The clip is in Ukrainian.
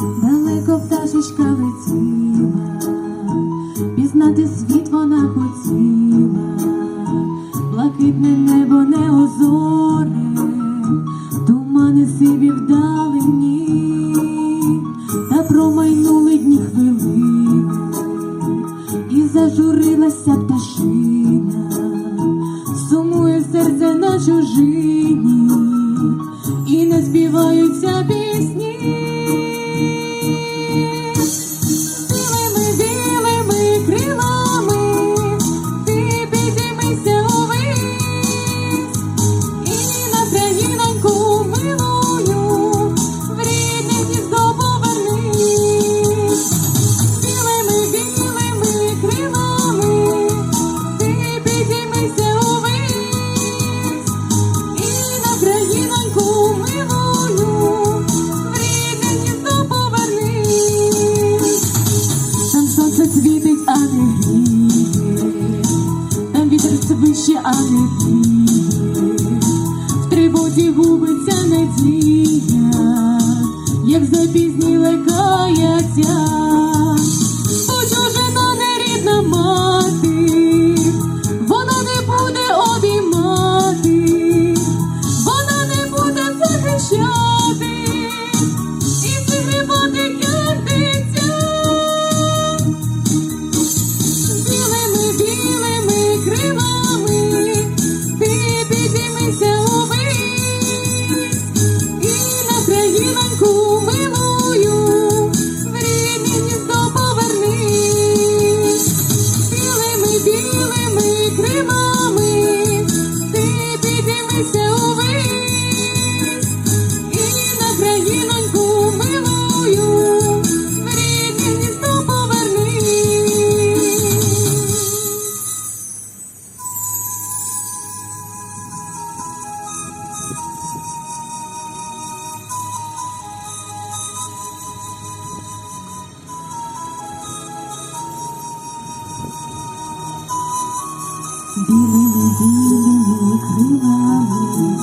Далеко пташечка летіла, пізнати світ вона хотіла, блакитне небо не озоре, тумани сиві вдалині, та промайнули дні хвилини, і зажурилася пташина, сумує серце на чужині, і не співаються милую в повернись. Там сонце світить, а не гріє, там вітер свище, а не віє, в тривозі губиться надія, як запізніла каяття, Білими, білими крилами,